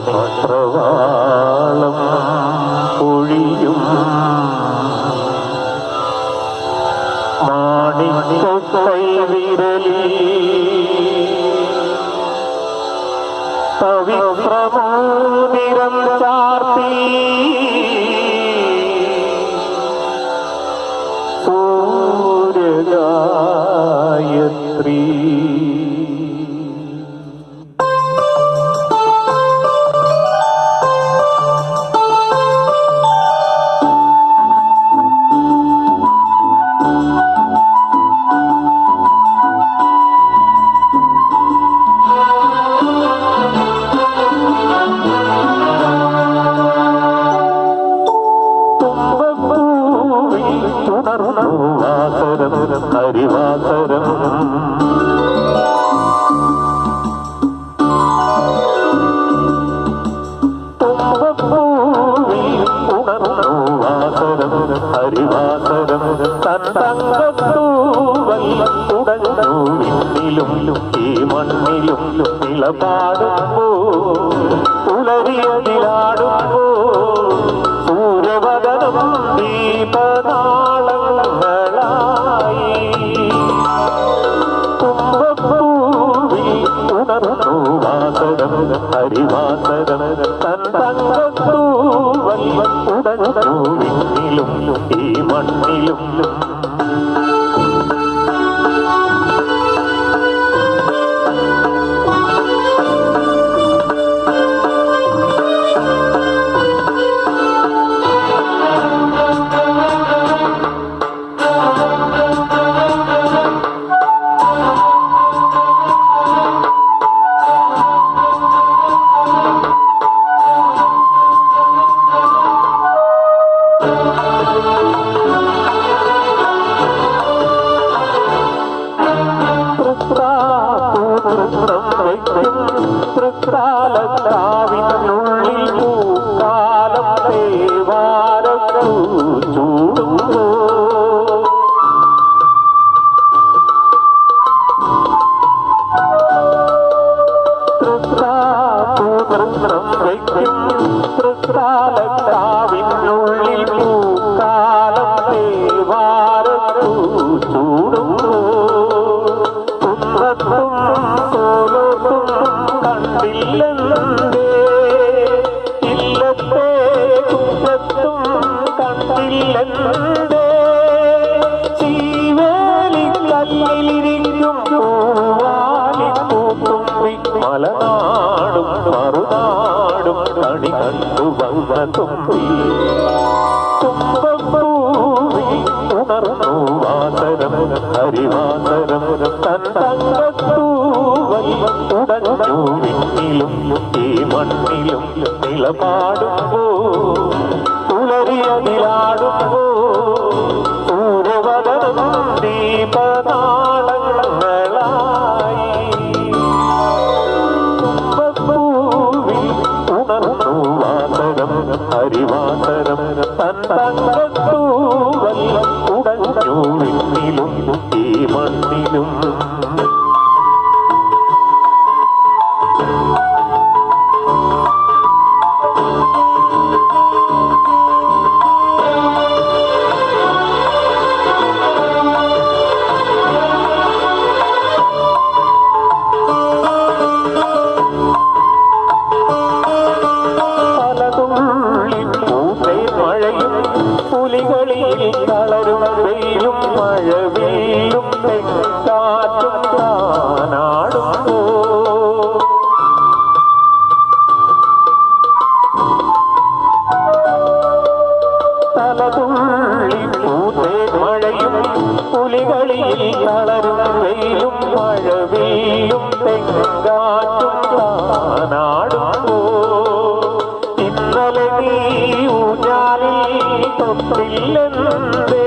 മണിപ്രവാളം പൊഴിയും മാണിക്കൈ വിരലി പവിത്രമോതിരം ചാർത്തി തങ്കത്തൂവൽ ഉടഞ്ഞു വിണ്ണിലും ഈ മണ്ണിലും നിലപാടുമ്പോ പുലരിയതിലാടുമ്പോ സൂര്യവദനം ദീപനാളങ്ങളായി തുമ്പപ്പൂവിൽ ഉണർന്നു വാസരം ഹരിവാസരം തൻ തങ്കത്തൂവൽ ഉടഞ്ഞു വിണ്ണിലും ഈ മണ്ണിലും തൃക്കാലത്താവിനുള്ളിൽ കണ്ടില്ലെന്നേ ഇല്ലത്തെ കുന്നത്തും കണ്ടില്ലെന്നേ ചീവേലി കല്ലിലിരിക്കും പൂവാലി പൂത്തുമ്പി മലനാടും മറുനാടും കണി കണ്ടു വന്ന തുമ്പി തുമ്പപ്പൂവി ഉണർന്നു വാസരം ഹരിവാസരം തൻ വിണ്ണിലും ഈ മണ്ണിലും നിലപാടുമ്പോ പുലരിയതിലാടുമ്പോ സൂര്യവദനം ദീപനാളങ്ങളായി. തുമ്പപ്പൂവിൽ ഉണർന്നു വാസരം ഹരിവാസരം തൻ തങ്കത്തൂവൽ ഉടഞ്ഞു തെക്കാറ്റും താനാടുമ്പോ തലതുള്ളി പൂത്തേ മഴയും പുലികളിൽ കളരും വെയിലും മഴവില്ലും തെങ്കാറ്റും താനാടുമ്പോ ഇന്നലെ നീ ഊഞ്ഞാലിൽ തൊട്ടില്ലെന്നേ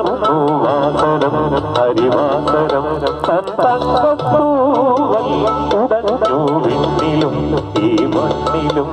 ഉണർന്നു ഹരിവാസരം ഹരിവാസനം. തന്തൂവൽ ഉടഞ്ഞു വിണ്ണിലും ഈ മണ്ണിലും.